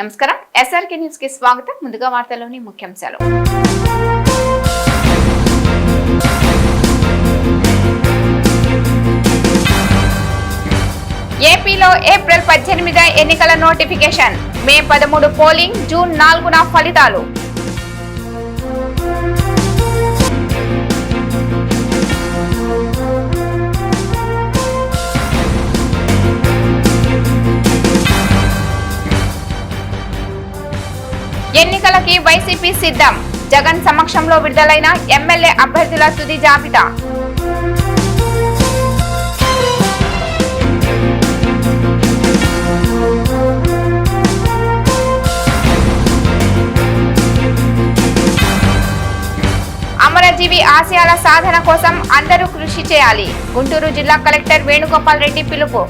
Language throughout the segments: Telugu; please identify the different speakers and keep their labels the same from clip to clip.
Speaker 1: నమస్కారం. ఎస్ఆర్కే న్యూస్కి స్వాగతం. ముందుగా వార్తల్లోని ముఖ్యాంశాలు. ఏపీలో ఏప్రిల్ పద్దెనిమిది ఎన్నికల నోటిఫికేషన్. మే పదమూడు పోలింగ్ జూన్ నాలుగున ఫలితాలు. వైసీపీ సిద్ధం. జగన్ సమక్షంలో విడుదలైన ఎమ్మెల్యే అభ్యర్థుల తుది జాబితా. అమరజీవి ఆశయాల సాధన కోసం అందరూ కృషి చేయాలి. గుంటూరు జిల్లా కలెక్టర్ వేణుగోపాల్ రెడ్డి పిలుపు.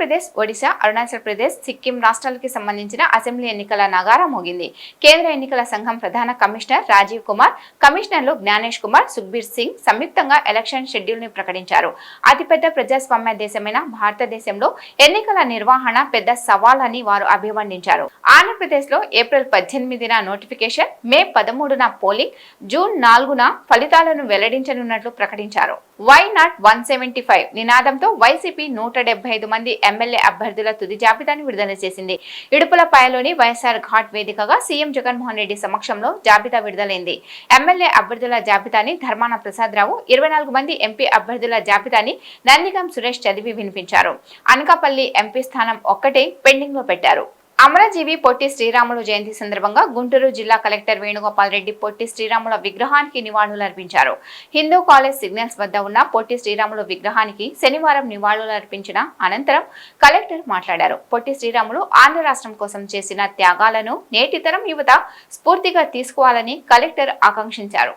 Speaker 1: ఆంధ్రప్రదేశ్ ఒడిశా అరుణాచల్ ప్రదేశ్ సిక్కిం రాష్ట్రాలకి సంబంధించిన అసెంబ్లీ ఎన్నికల నగారా మోగింది. కేంద్ర ఎన్నికల సంఘం ప్రధాన కమిషనర్ రాజీవ్ కుమార్ కమిషనర్లు జ్ఞానేష్ కుమార్ సుఖ్బీర్ సింగ్ సంయుక్తంగా ఎలక్షన్ షెడ్యూల్ని ప్రకటించారు. అతిపెద్ద ప్రజాస్వామ్య దేశమైన భారతదేశంలో ఎన్నికల నిర్వహణ పెద్ద సవాల్ అని వారు అభివర్ణించారు. ఆంధ్రప్రదేశ్లో ఏప్రిల్ పద్దెనిమిదిన నోటిఫికేషన్ మే పదమూడున పోలింగ్ జూన్ నాలుగున ఫలితాలను వెల్లడించనున్నట్లు ప్రకటించారు. Why not one seventy five నినాదంతో వైసీపీ నూట డెబ్బై ఐదు మంది ఎమ్మెల్యే అభ్యర్థుల తుది జాబితాను విడుదల చేసింది. ఇడుపులపాయలోని వైఎస్ఆర్ ఘాట్ వేదికగా సీఎం జగన్మోహన్ రెడ్డి సమక్షంలో జాబితా విడుదలైంది. ఎమ్మెల్యే అభ్యర్థుల జాబితాని ధర్మాన ప్రసాదరావు ఇరవై నాలుగు మంది ఎంపీ అభ్యర్థుల జాబితాని నందిగం సురేష్ చదివి వినిపించారు. అనకాపల్లి ఎంపీ స్థానం ఒక్కటే పెండింగ్లో పెట్టారు. అమరజీవి పొట్టి శ్రీరాములు జయంతి సందర్భంగా గుంటూరు జిల్లా కలెక్టర్ వేణుగోపాల్ రెడ్డి పొట్టి శ్రీరాముల విగ్రహానికి నివాళులు అర్పించారు హిందూ కాలేజ్ సిగ్నల్స్ వద్ద ఉన్న పొట్టి శ్రీరాములు విగ్రహానికి శనివారం నివాళులు అర్పించిన అనంతరం కలెక్టర్ మాట్లాడారు. పొట్టి శ్రీరాములు ఆంధ్ర రాష్ట్రం కోసం చేసిన త్యాగాలను నేటి తరం యువత స్ఫూర్తిగా తీసుకోవాలని కలెక్టర్ ఆకాంక్షించారు.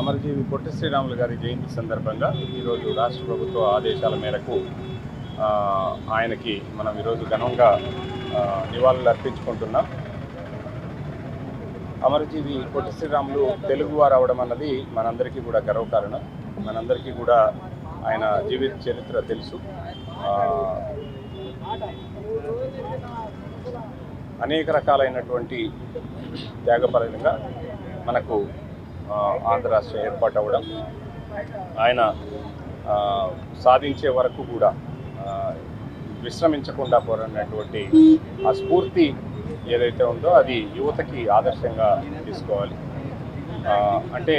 Speaker 2: అమరజీవి పొట్టి శ్రీరాములు గారి జయంతి సందర్భంగా ఈరోజు రాష్ట్ర ప్రభుత్వ ఆదేశాల మేరకు ఆయనకి మనం ఈరోజు ఘనంగా నివాళులు అర్పించుకుంటున్నాం. అమరజీవి పొట్టి శ్రీరాములు తెలుగువారు అవడం అన్నది మనందరికీ కూడా గర్వకారణం. మనందరికీ కూడా ఆయన జీవిత చరిత్ర తెలుసు. అనేక రకాలైనటువంటి త్యాగపరంగా మనకు ఆంధ్ర రాష్ట్రం ఏర్పాటు అవ్వడం ఆయన సాధించే వరకు కూడా విశ్రమించకుండా పోరాడినటువంటి ఆ స్ఫూర్తి ఏదైతే ఉందో అది యువతకి ఆదర్శంగా తీసుకోవాలి. అంటే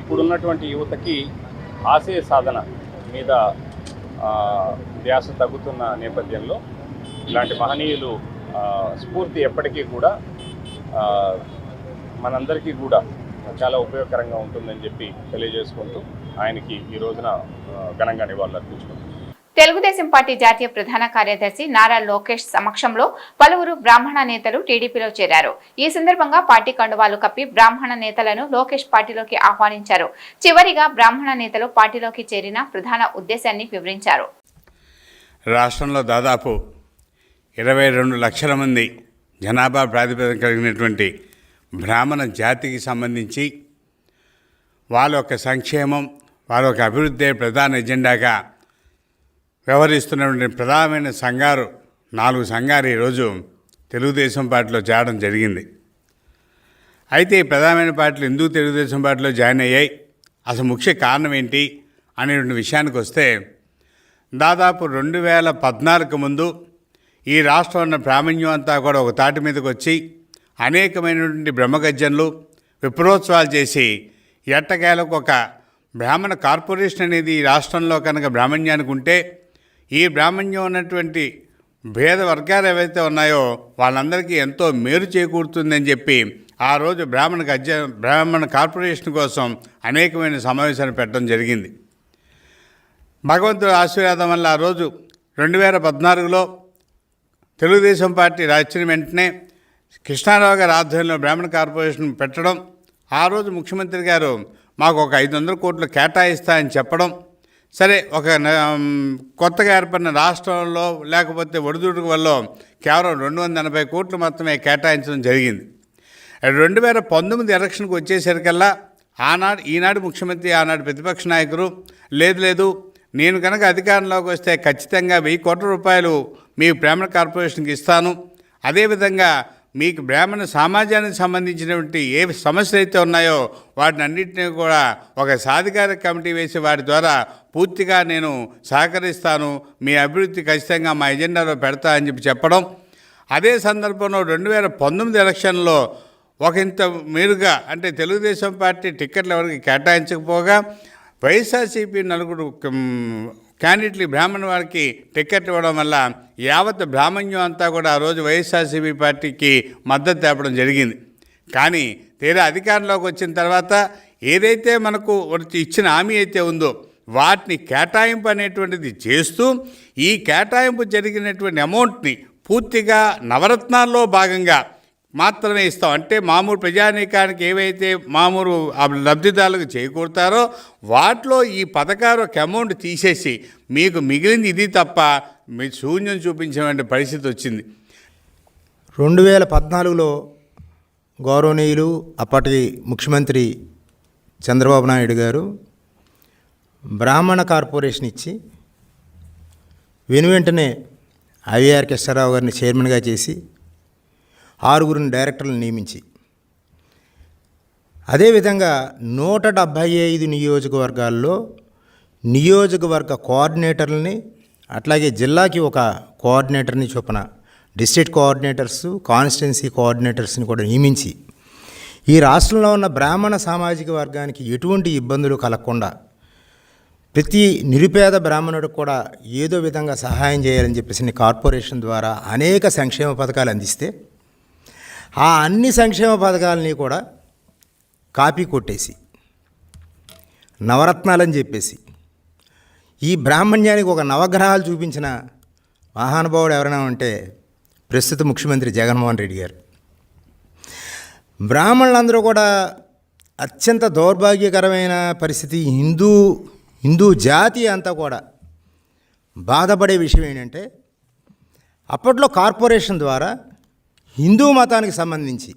Speaker 2: ఇప్పుడున్నటువంటి యువతకి ఆశయ సాధన మీద ధ్యాస తగ్గుతున్న నేపథ్యంలో ఇలాంటి మహనీయులు స్ఫూర్తి ఎప్పటికీ కూడా మనందరికీ కూడా చాలా ఉపయోగకరంగా ఉంటుందని చెప్పి తెలియజేసుకుంటూ ఆయనకి ఈ రోజున ఘనంగా నివాళులు అర్పించుకుంటున్నాం.
Speaker 1: తెలుగుదేశం పార్టీ జాతీయ ప్రధాన కార్యదర్శి నారా లోకేష్ సమక్షంలో పలువురు బ్రాహ్మణ నేతలు టీడీపీలో చేరారు. ఈ సందర్భంగా పార్టీ కండువాలు కప్పి బ్రాహ్మణ నేతలను లోకేష్ పార్టీలోకి ఆహ్వానించారు. చివరిగా బ్రాహ్మణ నేతలు పార్టీలోకి చేరిన ప్రధాన ఉద్దేశాన్ని వివరించారు.
Speaker 3: రాష్ట్రంలో దాదాపు ఇరవై రెండు లక్షల మంది జనాభా ప్రాతిపదిక కలిగినటువంటి బ్రాహ్మణ జాతికి సంబంధించి వాళ్ళ యొక్క సంక్షేమం వాళ్ళ యొక్క అభివృద్ధి ప్రధాన ఎజెండాగా వ్యవహరిస్తున్నటువంటి ప్రధానమైన సంఘారు నాలుగు సంఘాలు ఈరోజు తెలుగుదేశం పార్టీలో చేరడం జరిగింది. అయితే ఈ ప్రధానమైన పార్టీలు ఎందుకు తెలుగుదేశం పార్టీలో జాయిన్ అయ్యాయి? అసలు ముఖ్య కారణం ఏంటి? అనేటువంటి విషయానికి వస్తే దాదాపు రెండు వేల పద్నాలుగు ముందు ఈ రాష్ట్రంలో ఉన్న ప్రామాణ్యం అంతా కూడా ఒక తాటి మీదకి వచ్చి అనేకమైనటువంటి బ్రహ్మగజ్జన్లు విప్రోత్సవాలు చేసి ఎట్టకేలకు ఒక బ్రాహ్మణ కార్పొరేషన్ అనేది ఈ రాష్ట్రంలో కనుక బ్రాహ్మణ్యానికి ఉంటే ఈ బ్రాహ్మణ్యం ఉన్నటువంటి భేద వర్గాలు ఏవైతే ఉన్నాయో వాళ్ళందరికీ ఎంతో మేలు చేకూరుతుందని చెప్పి ఆ రోజు బ్రాహ్మణ గజ్జ బ్రాహ్మణ కార్పొరేషన్ కోసం అనేకమైన సమావేశాలు పెట్టడం జరిగింది. భగవంతుడు ఆశీర్వాదం వల్ల ఆ రోజు రెండు వేల పద్నాలుగులో తెలుగుదేశం పార్టీ రాచిన వెంటనే కృష్ణారావు గారి ఆధ్వర్యంలో బ్రాహ్మణ కార్పొరేషన్ పెట్టడం ఆ రోజు ముఖ్యమంత్రి గారు మాకు ఒక ఐదు వందల కోట్లు కేటాయిస్తా అని చెప్పడం సరే ఒక కొత్తగా ఏర్పడిన రాష్ట్రంలో లేకపోతే ఒడిదుడుకు వల్ల కేవలం రెండు వందల ఎనభై కోట్లు మాత్రమే కేటాయించడం జరిగింది. రెండు వేల పంతొమ్మిది ఎలక్షన్కి వచ్చేసరికల్లా ఆనాడు ఈనాడు ముఖ్యమంత్రి ఆనాడు ప్రతిపక్ష నాయకులు లేదు లేదు నేను కనుక అధికారంలోకి వస్తే ఖచ్చితంగా వెయ్యి కోట్ల రూపాయలు మీ బ్రాహ్మణ కార్పొరేషన్కి ఇస్తాను. అదేవిధంగా మీకు బ్రాహ్మణ సమాజానికి సంబంధించినటువంటి ఏ సమస్యలు అయితే ఉన్నాయో వాటిని అన్నింటినీ కూడా ఒక సాధికార కమిటీ వేసి వాటి ద్వారా పూర్తిగా నేను సహకరిస్తాను. మీ అభివృద్ధి ఖచ్చితంగా మా ఎజెండాలో పెడతా అని చెప్పి చెప్పడం. అదే సందర్భంలో రెండు వేల పంతొమ్మిది ఎలక్షన్లో ఒక ఇంత మీరుగా అంటే తెలుగుదేశం పార్టీ టిక్కెట్లు ఎవరికి కేటాయించకపోగా వైఎస్ఆర్సీపీ నలుగురు క్యాండిడేట్లు బ్రాహ్మణ వారికి టిక్కెట్ ఇవ్వడం వల్ల యావత్ బ్రాహ్మణ్యం అంతా కూడా ఆ రోజు వైఎస్ఆర్సీపీ పార్టీకి మద్దతు తేపడం జరిగింది. కానీ తీరా అధికారంలోకి వచ్చిన తర్వాత ఏదైతే మనకు ఇచ్చిన హామీ అయితే ఉందో వాటిని కేటాయింపు అనేటువంటిది చేస్తూ ఈ కేటాయింపు జరిగినటువంటి అమౌంట్ని పూర్తిగా నవరత్నాల్లో భాగంగా మాత్రమే ఇస్తాం. అంటే మామూలు ప్రజానీకానికి ఏవైతే మామూలు ఆ లబ్ధిదారులకు చేకూరుతారో వాటిలో ఈ పథకాలు ఒక అమౌంట్ తీసేసి మీకు మిగిలింది ఇది తప్ప మీ శూన్యం చూపించే పరిస్థితి వచ్చింది.
Speaker 4: రెండు వేల పద్నాలుగులో గౌరవనీయులు అప్పటి ముఖ్యమంత్రి చంద్రబాబు నాయుడు గారు బ్రాహ్మణ కార్పొరేషన్ ఇచ్చి వెను వెంటనే ఐవీఆర్ కృష్ణారావు గారిని చైర్మన్గా చేసి ఆరుగురిని డైరెక్టర్లను నియమించి. అదేవిధంగా నూట డెబ్భై ఐదు నియోజకవర్గాల్లో నియోజకవర్గ కోఆర్డినేటర్లని అట్లాగే జిల్లాకి ఒక కోఆర్డినేటర్ని చొప్పున డిస్ట్రిక్ట్ కోఆర్డినేటర్స్ కాన్స్టిట్యున్సీ కోఆర్డినేటర్స్ని కూడా నియమించి ఈ రాష్ట్రంలో ఉన్న బ్రాహ్మణ సామాజిక వర్గానికి ఎటువంటి ఇబ్బందులు కలగకుండా ప్రతి నిరుపేద బ్రాహ్మణుడికి కూడా ఏదో విధంగా సహాయం చేయాలని చెప్పేసి కార్పొరేషన్ ద్వారా అనేక సంక్షేమ పథకాలు అందిస్తే ఆ అన్ని సంక్షేమ పథకాలని కూడా కాపీ కొట్టేసి నవరత్నాలని చెప్పేసి ఈ బ్రాహ్మణ్యానికి ఒక నవగ్రహాలు చూపించిన మహానుభావుడు ఎవరైనా ఉంటే ప్రస్తుత ముఖ్యమంత్రి జగన్మోహన్ రెడ్డి గారు. బ్రాహ్మణులందరూ కూడా అత్యంత దౌర్భాగ్యకరమైన పరిస్థితి. హిందూ హిందూ జాతి అంతా కూడా బాధపడే విషయం ఏంటంటే అప్పట్లో కార్పొరేషన్ ద్వారా హిందూ మతానికి సంబంధించి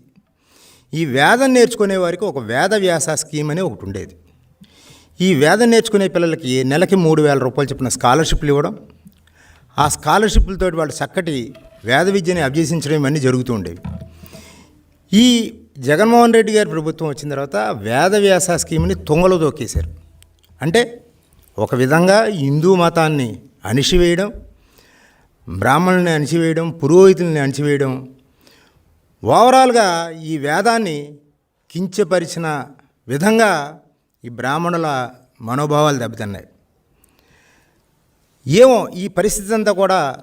Speaker 4: ఈ వేదం నేర్చుకునే వారికి ఒక వేద వ్యాస స్కీమ్ అనే ఒకటి ఉండేది. ఈ వేదం నేర్చుకునే పిల్లలకి నెలకి మూడు వేల రూపాయలు చెప్పిన స్కాలర్షిప్లు ఇవ్వడం ఆ స్కాలర్షిప్లతో వాళ్ళు చక్కటి వేద విద్యని అభ్యసించడం ఇవన్నీ జరుగుతూ ఉండేవి. ఈ జగన్మోహన్ రెడ్డి గారి ప్రభుత్వం వచ్చిన తర్వాత వేద వ్యాస స్కీమ్ని తుంగలో తొక్కేశారు. అంటే ఒక విధంగా హిందూ మతాన్ని అణిచివేయడం బ్రాహ్మణుల్ని అణిచివేయడం పురోహితుల్ని అణిచివేయడం ఓవరాల్గా ఈ వేదాన్ని కించపరిచిన విధంగా ఈ బ్రాహ్మణుల మనోభావాలు దెబ్బతిన్నాయి. ఏమో ఈ పరిస్థితి అంతా కూడా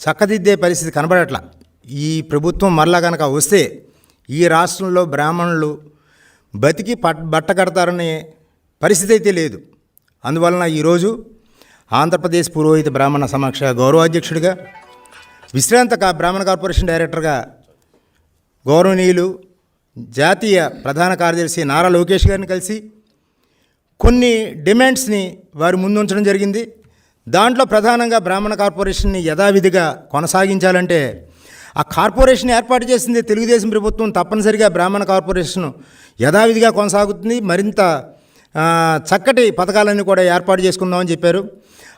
Speaker 4: చక్కదిద్దే పరిస్థితి కనబడట్లా. ఈ ప్రభుత్వం మరలా కనుక వస్తే ఈ రాష్ట్రంలో బ్రాహ్మణులు బతికి పట్ బట్ట కడతారనే పరిస్థితి అయితే లేదు. అందువలన ఈరోజు ఆంధ్రప్రదేశ్ పురోహిత బ్రాహ్మణ సమక్ష గౌరవాధ్యక్షుడిగా విశ్రాంత బ్రాహ్మణ కార్పొరేషన్ డైరెక్టర్గా గౌరవనీయులు జాతీయ ప్రధాన కార్యదర్శి నారా లోకేష్ గారిని కలిసి కొన్ని డిమాండ్స్ని వారు ముందు ఉంచడం జరిగింది. దాంట్లో ప్రధానంగా బ్రాహ్మణ కార్పొరేషన్ని యథావిధిగా కొనసాగించాలంటే ఆ కార్పొరేషన్ ఏర్పాటు చేసింది తెలుగుదేశం ప్రభుత్వం తప్పనిసరిగా బ్రాహ్మణ కార్పొరేషన్ యథావిధిగా కొనసాగుతుంది. మరింత చక్కటి పథకాలన్నీ కూడా ఏర్పాటు చేసుకుందామని చెప్పారు.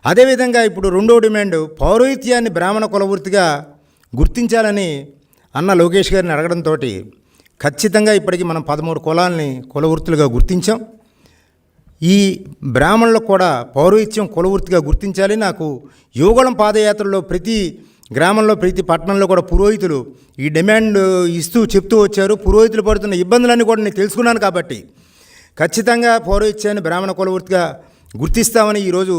Speaker 4: అదేవిధంగా ఇప్పుడు రెండో డిమాండ్ పౌరోహిత్యాన్ని బ్రాహ్మణ కులవృత్తిగా గుర్తించాలని అన్న లోకేష్ గారిని అడగడంతో ఖచ్చితంగా ఇప్పటికీ మనం పదమూడు కులాలని కులవృత్తులుగా గుర్తించాం. ఈ బ్రాహ్మణులకు కూడా పౌరోహిత్యం కులవృత్తిగా గుర్తించాలి. నాకు యువగళం పాదయాత్రలో ప్రతి గ్రామంలో ప్రతి పట్టణంలో కూడా పురోహితులు ఈ డిమాండ్ ఇస్తూ చెప్తూ వచ్చారు. పురోహితులు పడుతున్న ఇబ్బందులన్నీ కూడా నేను తెలుసుకున్నాను కాబట్టి ఖచ్చితంగా పౌరోహిత్యాన్ని బ్రాహ్మణ కులవృత్తిగా గుర్తిస్తామని ఈరోజు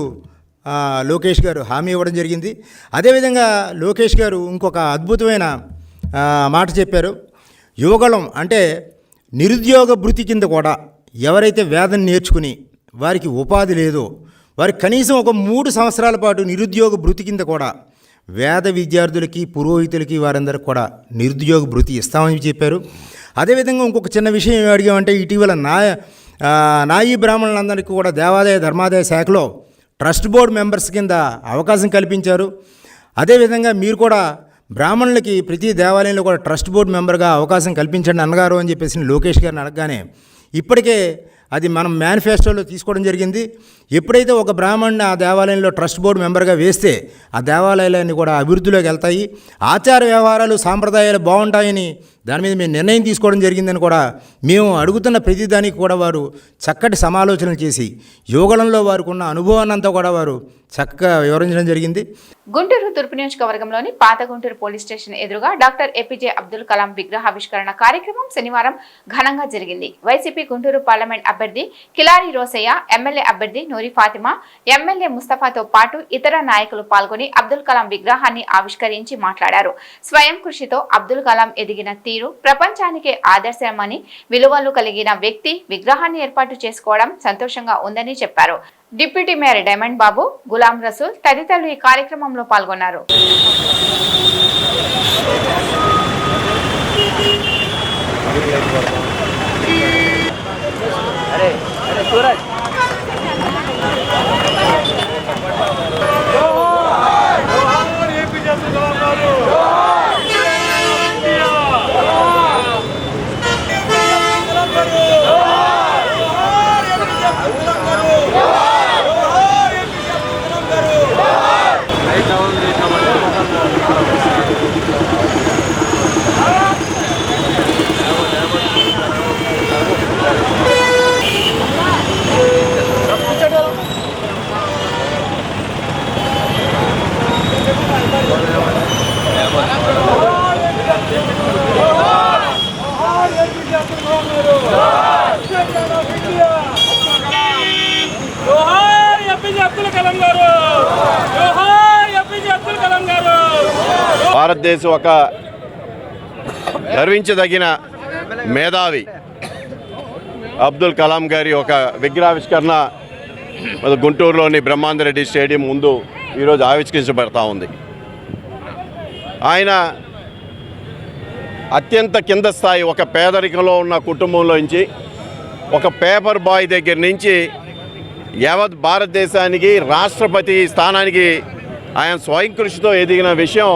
Speaker 4: లోకేష్ గారు హామీ ఇవ్వడం జరిగింది. అదేవిధంగా లోకేష్ గారు ఇంకొక అద్భుతమైన మాట చెప్పారు. యువగళం అంటే నిరుద్యోగ భృతి కింద కూడా ఎవరైతే వేదం నేర్చుకుని వారికి ఉపాధి లేదో వారికి కనీసం ఒక మూడు సంవత్సరాల పాటు నిరుద్యోగ భృతి కింద కూడా వేద విద్యార్థులకి పురోహితులకి వారందరికీ కూడా నిరుద్యోగ భృతి ఇస్తామని చెప్పారు. అదేవిధంగా ఇంకొక చిన్న విషయం అడిగామంటే ఇటీవల నా నాయీ బ్రాహ్మణులందరికీ కూడా దేవాదాయ ధర్మాదాయ శాఖలో ట్రస్ట్ బోర్డు మెంబర్స్ కింద అవకాశం కల్పించారు. అదేవిధంగా మీరు కూడా బ్రాహ్మణులకి ప్రతి దేవాలయంలో కూడా ట్రస్ట్ బోర్డు మెంబర్గా అవకాశం కల్పించండి అన్నగారు అని చెప్పేసి లోకేష్ గారిని అడగగానే ఇప్పటికే అది మనం మేనిఫెస్టోలో తీసుకోవడం జరిగింది. ఎప్పుడైతే ఒక బ్రాహ్మణ్ని ఆ దేవాలయంలో ట్రస్ట్ బోర్డు మెంబర్గా వేస్తే ఆ దేవాలయాలన్నీ కూడా అభివృద్ధిలోకి వెళ్తాయి. ఆచార వ్యవహారాలు సాంప్రదాయాలు బాగుంటాయని దాని మీద మేము నిర్ణయం తీసుకోవడం జరిగిందని కూడా మేము అడుగుతున్న ప్రతిదానికి కూడా వారు చక్కటి సమాలోచనలు చేసి యోగలంలో వారికి ఉన్న అనుభవాన్ని అంతా కూడా వారు చక్కగా వివరించడం జరిగింది.
Speaker 1: గుంటూరు తూర్పు నియోజకవర్గంలోని పాత గుంటూరు పోలీస్ స్టేషన్ ఎదురుగా doctor A P J Abdul Kalam విగ్రహావిష్కరణ కార్యక్రమం శనివారం ఘనంగా జరిగింది. వైసీపీ గుంటూరు పార్లమెంట్ అభ్యర్థి కిలారి రోసయ్య ఎమ్మెల్యే అభ్యర్థి నూరి ఫాతిమా ఎమ్మెల్యే ముస్తఫాతో పాటు ఇతర నాయకులు పాల్గొని అబ్దుల్ కలాం విగ్రహాన్ని ఆవిష్కరించి మాట్లాడారు. స్వయం కృషితో అబ్దుల్ కలాం ఎదిగిన తీరు ప్రపంచానికే ఆదర్శమని విలువలు కలిగిన వ్యక్తి విగ్రహాన్ని ఏర్పాటు చేసుకోవడం సంతోషంగా ఉందని చెప్పారు. Deputy mayor diamond Babu Ghulam Rasool తదితరులు ఈ కార్యక్రమంలో పాల్గొన్నారు.
Speaker 5: జోహార్ ఏపీజే అబ్దుల్ కలాం గారు జోహార్ ఏపీజే అబ్దుల్ కలాం గారు
Speaker 6: ఆంధ్రప్రదేశ్ ఒక గర్వించదగిన మేధావి. అబ్దుల్ కలాం గారి ఒక విగ్రహావిష్కరణ గుంటూరులోని బ్రహ్మాందరెడ్డి స్టేడియం ముందు ఈరోజు ఆవిష్కరించబడతా ఉంది. ఆయన అత్యంత కింద స్థాయి ఒక పేదరికంలో ఉన్న కుటుంబంలో నుంచి ఒక పేపర్ బాయ్ దగ్గర నుంచి యావత్ భారతదేశానికి రాష్ట్రపతి స్థానానికి ఆయన స్వయం కృషితో ఎదిగిన విషయం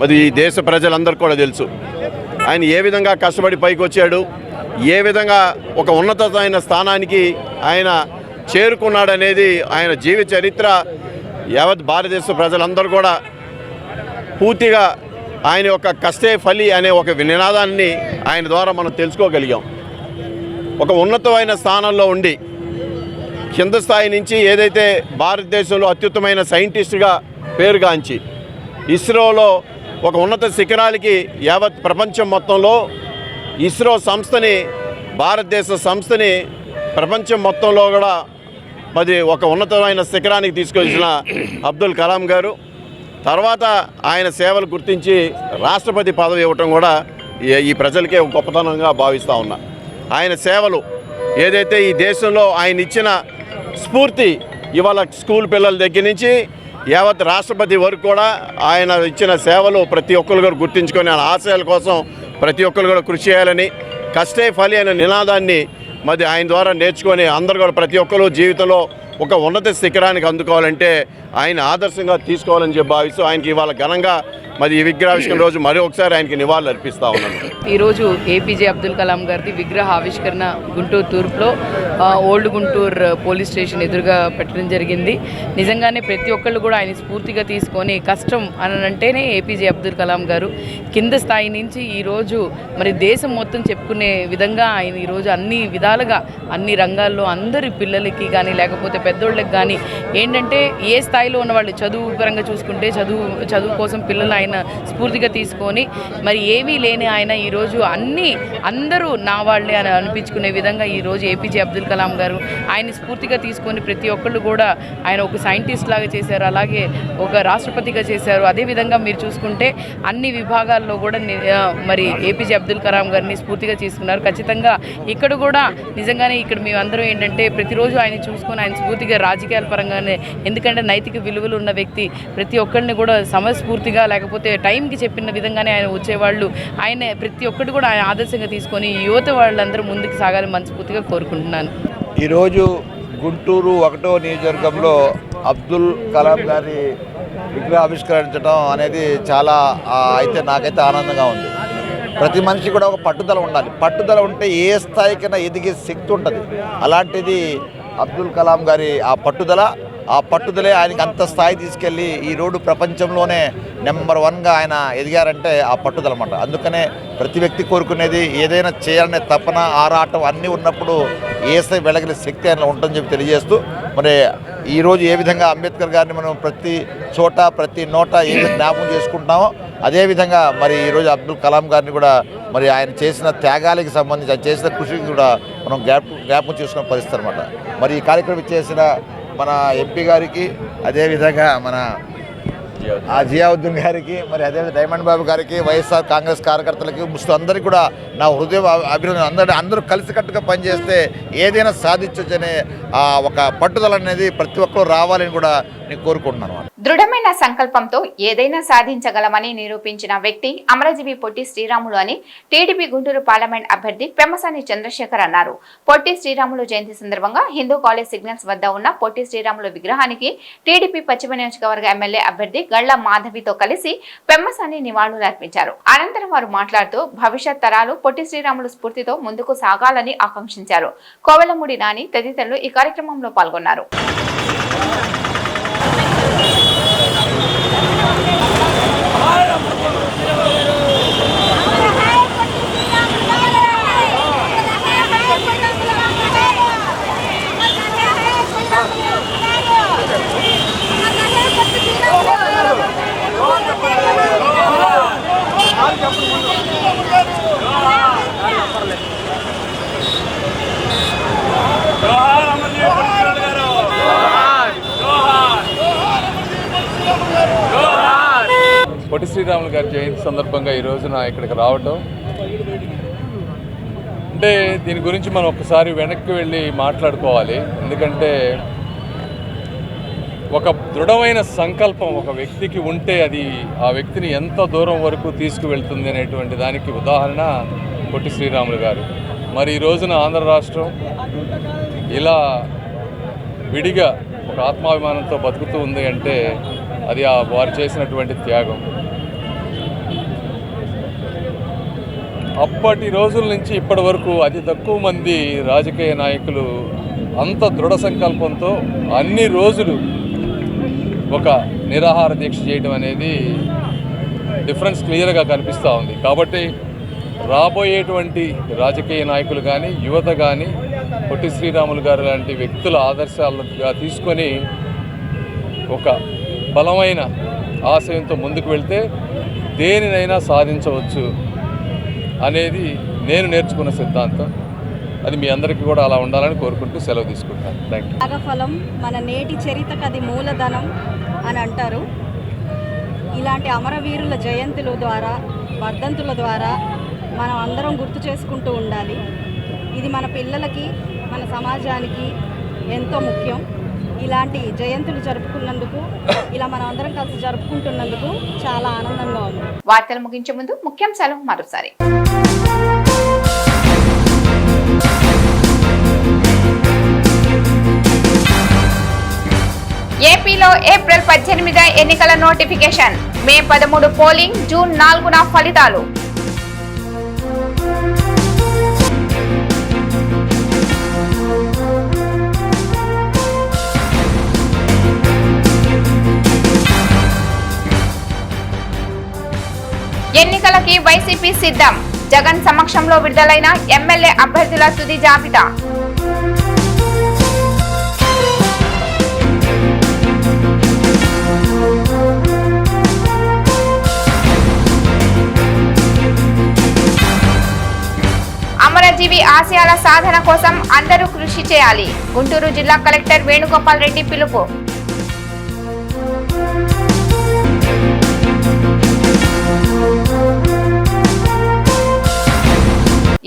Speaker 6: మరి ఈ దేశ ప్రజలందరూ కూడా తెలుసు. ఆయన ఏ విధంగా కష్టపడి పైకి వచ్చాడు ఏ విధంగా ఒక ఉన్నతమైన స్థానానికి ఆయన చేరుకున్నాడనేది ఆయన జీవిత చరిత్ర యావత్ భారతదేశ ప్రజలందరూ కూడా పూర్తిగా ఆయన యొక్క కష్టే ఫలి అనే ఒక నినాదాన్ని ఆయన ద్వారా మనం తెలుసుకోగలిగాం. ఒక ఉన్నతమైన స్థానంలో ఉండి కింద స్థాయి నుంచి ఏదైతే భారతదేశంలో అత్యుత్తమైన సైంటిస్ట్గా పేరుగాంచి ఇస్రోలో ఒక ఉన్నత శిఖరాలకి యావత్ ప్రపంచం మొత్తంలో ఇస్రో సంస్థని భారతదేశ సంస్థని ప్రపంచం మొత్తంలో కూడా మరి ఒక ఉన్నతమైన శిఖరానికి తీసుకొచ్చిన అబ్దుల్ కలాం గారు. తర్వాత ఆయన సేవలు గుర్తించి రాష్ట్రపతి పదవి ఇవ్వటం కూడా ఈ- ప్రజలకే గొప్పతనంగా భావిస్తూ ఉన్నా. ఆయన సేవలు ఏదైతే ఈ దేశంలో ఆయన ఇచ్చిన స్ఫూర్తి ఇవాళ స్కూల్ పిల్లల దగ్గర నుంచి యావత్ రాష్ట్రపతి వరకు కూడా ఆయన ఇచ్చిన సేవలు ప్రతి ఒక్కరు కూడా గుర్తించుకొని ఆయన ఆశయాల కోసం ప్రతి ఒక్కరు కూడా కృషి చేయాలని కష్టే ఫలి అనే నినాదాన్ని మరి ఆయన ద్వారా నేర్చుకొని అందరు కూడా ప్రతి ఒక్కరు జీవితంలో ఒక ఉన్నత శిఖరానికి అందుకోవాలంటే ఆయన ఆదర్శంగా తీసుకోవాలని చెప్పి భావిస్తూ ఆయనకి ఇవాళ ఘనంగా మరి ఈ విగ్రహావిష్కరణ రోజు మరి ఒకసారి ఆయనకి నివాళులు అర్పిస్తా ఉన్నాను.
Speaker 7: ఈరోజు ఏపీజే అబ్దుల్ కలాం గారిది విగ్రహ ఆవిష్కరణ గుంటూరు తూర్పులో ఓల్డ్ గుంటూరు పోలీస్ స్టేషన్ ఎదురుగా పెట్టడం జరిగింది. నిజంగానే ప్రతి ఒక్కళ్ళు కూడా ఆయన స్ఫూర్తిగా తీసుకొని కష్టం అని అంటేనే ఏపీజే అబ్దుల్ కలాం గారు కింద స్థాయి నుంచి ఈరోజు మరి దేశం మొత్తం చెప్పుకునే విధంగా ఆయన ఈరోజు అన్ని విధాలుగా అన్ని రంగాల్లో అందరి పిల్లలకి కానీ లేకపోతే పెద్దోళ్ళకి కానీ ఏంటంటే ఏ స్థాయిలో ఉన్న వాళ్ళు చదువు పరంగా చూసుకుంటే చదువు చదువు కోసం పిల్లలు ఆయన స్ఫూర్తిగా తీసుకొని మరి ఏమీ లేని ఆయన ఈరోజు అన్నీ అందరూ నా వాళ్ళే అని అనిపించుకునే విధంగా ఈరోజు ఏపీజే అబ్దుల్ కలాం గారు ఆయన స్ఫూర్తిగా తీసుకొని ప్రతి ఒక్కళ్ళు కూడా ఆయన ఒక సైంటిస్ట్ లాగా చేశారు అలాగే ఒక రాష్ట్రపతిగా చేశారు. అదేవిధంగా మీరు చూసుకుంటే అన్ని విభాగాల్లో కూడా మరి ఏపీజే అబ్దుల్ కలాం గారిని స్ఫూర్తిగా తీసుకున్నారు. ఖచ్చితంగా ఇక్కడ కూడా నిజంగానే ఇక్కడ మేమందరం ఏంటంటే ప్రతిరోజు ఆయన చూసుకొని ఆయన స్ఫూర్తి స్ఫూర్తిగా రాజకీయాల పరంగానే ఎందుకంటే నైతిక విలువలు ఉన్న వ్యక్తి ప్రతి ఒక్కరిని కూడా సమస్ఫూర్తిగా లేకపోతే టైంకి చెప్పిన విధంగానే ఆయన వచ్చేవాళ్ళు. ఆయన ప్రతి ఒక్కటి కూడా ఆయన ఆదర్శంగా తీసుకొని యువత వాళ్ళందరూ ముందుకు సాగాలని మనస్ఫూర్తిగా కోరుకుంటున్నాను.
Speaker 8: ఈరోజు గుంటూరు ఒకటో నియోజకవర్గంలో అబ్దుల్ కలాం గారి విగ్రహ ఆవిష్కరించడం అనేది చాలా అయితే నాకైతే ఆనందంగా ఉంది. ప్రతి మనిషి కూడా ఒక పట్టుదల ఉండాలి. పట్టుదల ఉంటే ఏ స్థాయికైనా ఎదిగే శక్తి ఉంటుంది. అలాంటిది అబ్దుల్ కలాం గారి ఆ పట్టుదల ఆ పట్టుదలే ఆయనకి అంత స్థాయి తీసుకెళ్ళి ఈ రోడ్డు ప్రపంచంలోనే నెంబర్ వన్గా ఆయన ఎదిగారంటే ఆ పట్టుదల అన్నమాట. అందుకనే ప్రతి వ్యక్తి కోరుకునేది ఏదైనా చేయాలనే తపన ఆరాటం అన్నీ ఉన్నప్పుడు ఏసై వెలగని శక్తి ఆయన ఉంటుందని చెప్పి తెలియజేస్తూ మరి ఈరోజు ఏ విధంగా అంబేద్కర్ గారిని మనం ప్రతి చోట ప్రతి నోట ఏ విధంగా జ్ఞాపకం చేసుకుంటున్నామో అదేవిధంగా మరి ఈరోజు అబ్దుల్ కలాం గారిని కూడా మరి ఆయన చేసిన త్యాగాలకి సంబంధించి ఆయన చేసిన కృషికి కూడా మనం జ్ఞాప జ్ఞాపకం చేసుకున్న పరిస్థితి అనమాట మరి ఈ కార్యక్రమం చేసిన మన ఎంపీ గారికి అదేవిధంగా మన ఆ జియావుద్దీన్ గారికి మరి అదే డైమండ్ బాబు గారికి వైఎస్ఆర్ కాంగ్రెస్ కార్యకర్తలకి ముస్లిం అందరికీ కూడా నా హృదయ అభినందన అందరూ అందరూ కలిసికట్టుగా పనిచేస్తే ఏదైనా సాధించొచ్చనే ఆ ఒక పట్టుదల అనేది ప్రతి ఒక్కరు రావాలని కూడా నేను కోరుకుంటున్నాను
Speaker 1: దృఢమైన సంకల్పంతో ఏదైనా సాధించగలమని నిరూపించిన వ్యక్తి అమరజీవి పొట్టి శ్రీరాములు అని టీడీపీ గుంటూరు పార్లమెంట్ అభ్యర్థి పెమ్మసాని చంద్రశేఖర్ అన్నారు. పొట్టి శ్రీరాములు జయంతి సందర్భంగా హిందూ కాలేజ్ సిగ్నల్స్ వద్ద ఉన్న పొట్టి శ్రీరాములు విగ్రహానికి టీడీపీ పశ్చిమ నియోజకవర్గ ఎమ్మెల్యే అభ్యర్థి గళ్ళ మాధవితో కలిసి పెమ్మసాని నివాళులర్పించారు అనంతరం వారు మాట్లాడుతూ భవిష్యత్ తరాలు పొట్టి శ్రీరాములు స్ఫూర్తితో ముందుకు సాగాలని ఆకాంక్షించారు. కోవెలమూడి నాని తదితరులు ఈ కార్యక్రమంలో పాల్గొన్నారు.
Speaker 9: ஆயிரம் సందర్భంగా ఈ రోజున ఇక్కడికి రావటం. అంటే దీని గురించి మనం ఒకసారి వెనక్కి వెళ్ళి మాట్లాడుకోవాలి. ఎందుకంటే ఒక దృఢమైన సంకల్పం ఒక వ్యక్తికి ఉంటే అది ఆ వ్యక్తిని ఎంత దూరం వరకు తీసుకువెళ్తుంది అనేటువంటి దానికి ఉదాహరణ పొట్టి శ్రీరాములు గారు. మరి ఈ రోజున ఆంధ్ర రాష్ట్రం ఇలా విడిగా ఒక ఆత్మాభిమానంతో బతుకుతూ ఉంది అంటే అది ఆ వారు చేసినటువంటి త్యాగం. అప్పటి రోజుల నుంచి ఇప్పటి వరకు అతి తక్కువ మంది రాజకీయ నాయకులు అంత దృఢ సంకల్పంతో అన్ని రోజులు ఒక నిరాహార దీక్ష చేయడం అనేది డిఫరెన్స్ క్లియర్గా కనిపిస్తూ ఉంది. కాబట్టి రాబోయేటువంటి రాజకీయ నాయకులు కానీ యువత కానీ పొట్టి శ్రీరాములు గారు లాంటి వ్యక్తుల ఆదర్శాలుగా తీసుకొని ఒక బలమైన ఆశయంతో ముందుకు వెళ్తే దేనినైనా సాధించవచ్చు. అనేది నేను నేర్చుకున్న సిద్ధాంతం. అది మీ అందరికీ కూడా అలా ఉండాలని కోరుకుంటూ సెలవు తీసుకుంటాను. థ్యాంక్ యూ
Speaker 10: ఫలం మన నేటి చరితకు అది మూలధనం అని అంటారు. ఇలాంటి అమరవీరుల జయంతుల ద్వారా వర్ధంతుల ద్వారా మనం అందరం గుర్తు చేసుకుంటూ ఉండాలి. ఇది మన పిల్లలకి మన సమాజానికి ఎంతో ముఖ్యం. ఇలాంటి జయంతులు జరుపుకున్నందుకు ఇలా మనం అందరం కలిసి జరుపుకుంటున్నందుకు చాలా ఆనందంగా ఉంది.
Speaker 1: వార్తలు ముగించే ముందు ముఖ్యాంశాలు మరోసారి. ఏపీలో ఏప్రిల్ పద్దెనిమిది ఎన్నికల నోటిఫికేషన్. మే పదమూడు పోలింగ్ జూన్ నాలుగున ఫలితాలు. ఎన్నికలకి వైసీపీ సిద్ధం. జగన్ సమక్షంలో విడుదలైన ఎమ్మెల్యే అభ్యర్థుల తుది జాబితా. అమరజీవి ఆశయాల సాధన కోసం అందరూ కృషి చేయాలి. గుంటూరు జిల్లా కలెక్టర్ వేణుగోపాల్ రెడ్డి పిలుపు.